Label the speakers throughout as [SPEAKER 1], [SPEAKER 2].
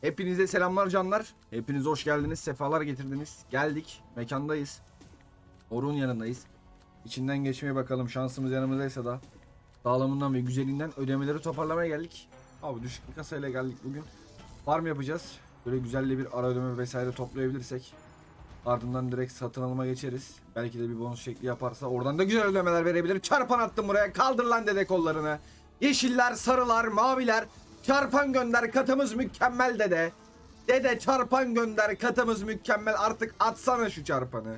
[SPEAKER 1] Hepinize selamlar canlar. Hepiniz hoş geldiniz. Sefalar getirdiniz. Geldik. Mekandayız. Orun yanındayız. İçinden geçmeye bakalım. Şansımız yanımızdaysa da sağlamından ve güzelinden ödemeleri toparlamaya geldik. Abi düşük bir kasayla geldik bugün. Farm yapacağız. Böyle güzel bir ara ödeme vesaire toplayabilirsek ardından direkt satın alıma geçeriz. Belki de bir bonus şekli yaparsa oradan da güzel ödemeler verebilir. Çarpan attım buraya. Kaldır lan dede kollarını. Yeşiller, sarılar, maviler. Çarpan gönder katımız mükemmel dede. Dede çarpan gönder katımız mükemmel. Artık atsana şu çarpanı.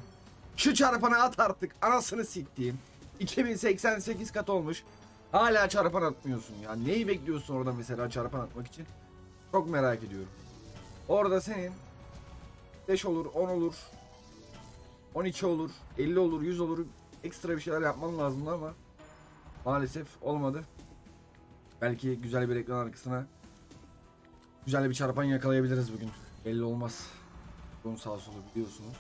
[SPEAKER 1] Şu çarpanı at artık. Anasını siktiğim. 2088 kat olmuş. Hala çarpan atmıyorsun ya. Neyi bekliyorsun orada mesela çarpan atmak için? Çok merak ediyorum. Orada senin 5 olur, 10 olur, 12 olur, 50 olur, 100 olur. Ekstra bir şeyler yapman lazımdı ama maalesef olmadı. Belki güzel bir ekran arkasına güzel bir çarpan yakalayabiliriz bugün. Belli olmaz. Bunun sağ solu biliyorsunuz.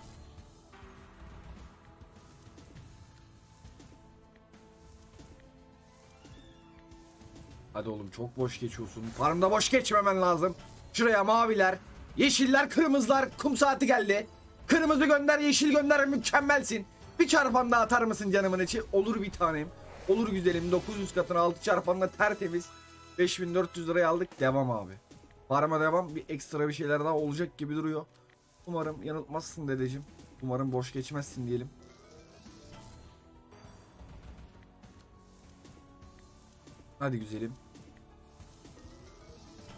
[SPEAKER 1] Hadi oğlum çok boş geçiyorsun. Farmda boş geçmemen lazım. Şuraya maviler, yeşiller, kırmızılar. Kum saati geldi. Kırmızı gönder, yeşil gönder. Mükemmelsin. Bir çarpan daha atar mısın canımın içi? Olur bir tanem. Olur güzelim. 900 katına 6 çarpanla tertemiz. 5400 liraya aldık. Devam abi. Farma devam. Bir ekstra bir şeyler daha olacak gibi duruyor. Umarım yanıltmazsın dedeciğim. Umarım boş geçmezsin diyelim. Hadi güzelim.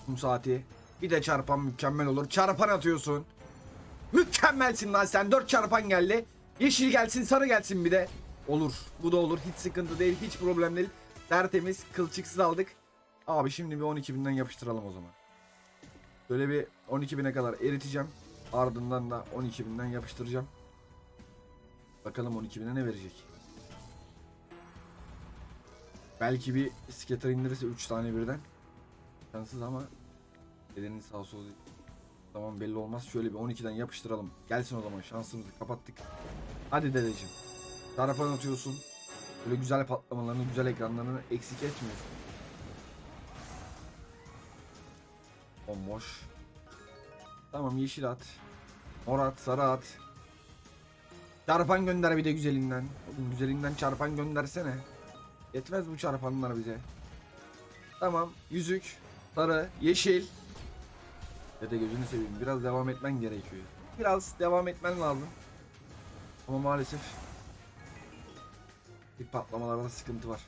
[SPEAKER 1] Kum saati. Bir de çarpan mükemmel olur. Çarpan atıyorsun. Mükemmelsin lan sen. 4 çarpan geldi. Yeşil gelsin sarı gelsin bir de. Olur. Bu da olur. Hiç sıkıntı değil. Hiç problem değil. Tertemiz. Kılçıksız aldık. Abi şimdi bir 12.000'den yapıştıralım o zaman. Böyle bir 12.000'e kadar eriteceğim. Ardından da 12.000'den yapıştıracağım. Bakalım 12.000'e ne verecek. Belki bir skater indirirse 3 tane birden. Şanssız ama elinin sağ solu Tamam belli olmaz. Şöyle bir 12'den yapıştıralım. Gelsin o zaman şansımızı kapattık. Hadi dedeciğim. Tarafa atıyorsun. Böyle güzel patlamalarını, güzel ekranlarını eksik etmiyorsun. Bomboş. Tamam yeşil at. Mor at, sarı at. Çarpan gönder bir de güzelinden. Oğlum güzelinden çarpan göndersene. Yetmez bu çarpanlar bize. Tamam. Yüzük. Sarı. Yeşil. Dede gözünü seveyim. Biraz devam etmen gerekiyor. Biraz devam etmen lazım. Ama maalesef ilk patlamalarda sıkıntı var.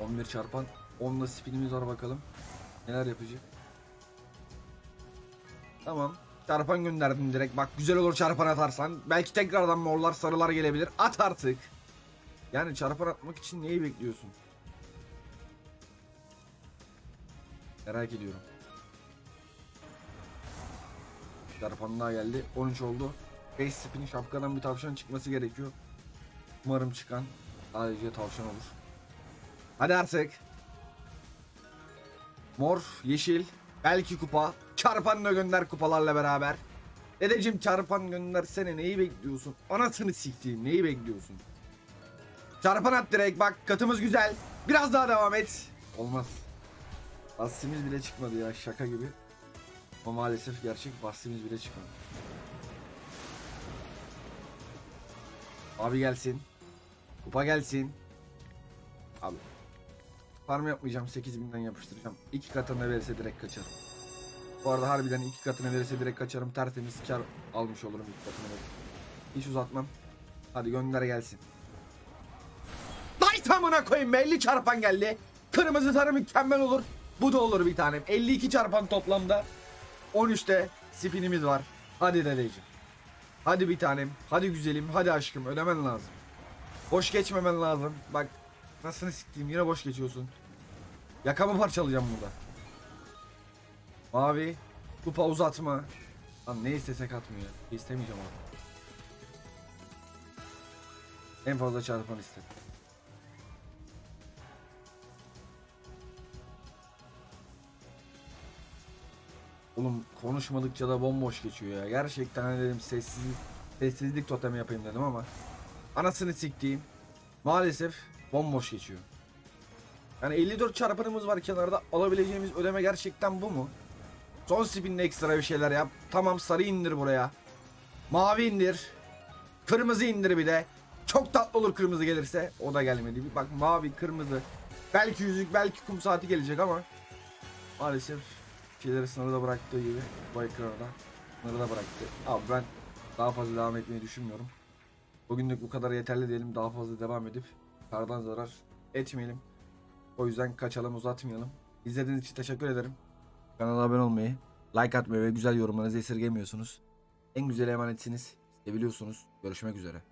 [SPEAKER 1] 11 çarpan 10'la spinimiz var bakalım. Neler yapacak? Tamam. Çarpan gönderdim direkt. Bak güzel olur çarpan atarsan. Belki tekrardan morlar sarılar gelebilir. At artık. Yani çarpan atmak için neyi bekliyorsun? Merak ediyorum. Çarpan daha geldi. 13 oldu. 5 spin şapkadan bir tavşan çıkması gerekiyor. Umarım çıkan sadece tavşan olur. Hadi artık. Mor, yeşil, belki kupa. Çarpanla gönder kupalarla beraber. Dedeciğim çarpan göndersene neyi bekliyorsun? Anasını siktiğim neyi bekliyorsun? Çarpan at direkt bak katımız güzel. Biraz daha devam et. Olmaz. Bahsimiz bile çıkmadı ya şaka gibi. Ama maalesef gerçek bahsimiz bile çıkmadı. Abi gelsin. Kupa gelsin. Abi. Farm yapmayacağım 8000'den yapıştıracağım. İki katını verirse direkt kaçarım. Bu arada harbiden iki katını verirse direkt kaçarım. Tertemiz kar almış olurum iki katını verirse. Hiç uzatmam. Hadi gönder gelsin. Day tamına koyayım be 50 çarpan geldi. Kırmızı sarı mükemmel olur. Bu da olur bir tanem. 52 çarpan toplamda. 13'te spinimiz var. Hadi dedeciğim. Hadi bir tanem. Hadi güzelim. Hadi aşkım. Ödemen lazım. Boş geçmemen lazım. Bak nasıl siktiğim yine boş geçiyorsun. Yakamı parçalayacağım burada. Mavi. Kupa uzatma. Lan ne istesek atmıyor. İstemeyeceğim abi. En fazla çarpan istedim. Oğlum konuşmadıkça da bomboş geçiyor ya. Gerçekten hani dedim sessizlik, sessizlik totemi yapayım dedim ama anasını siktiğim maalesef bomboş geçiyor. Yani 54 çarpanımız var kenarda. Alabileceğimiz ödeme gerçekten bu mu? Son spinle ekstra bir şeyler yap. Tamam sarı indir buraya. Mavi indir. Kırmızı indir bir de. Çok tatlı olur kırmızı gelirse. O da gelmedi. Bir Bak mavi, kırmızı. Belki yüzük, belki kum saati gelecek ama maalesef şeyleri sınırda bıraktığı gibi bu ekrana da bıraktı. Abi ben daha fazla devam etmeyi düşünmüyorum. Bugünlük bu kadar yeterli diyelim. Daha fazla devam edip kardan zarar etmeyelim. O yüzden kaçalım uzatmayalım. İzlediğiniz için teşekkür ederim. Kanala abone olmayı, like atmayı ve güzel yorumlarınızı esirgemiyorsunuz. En güzel emanetsiniz. Seviyorsunuz. Görüşmek üzere.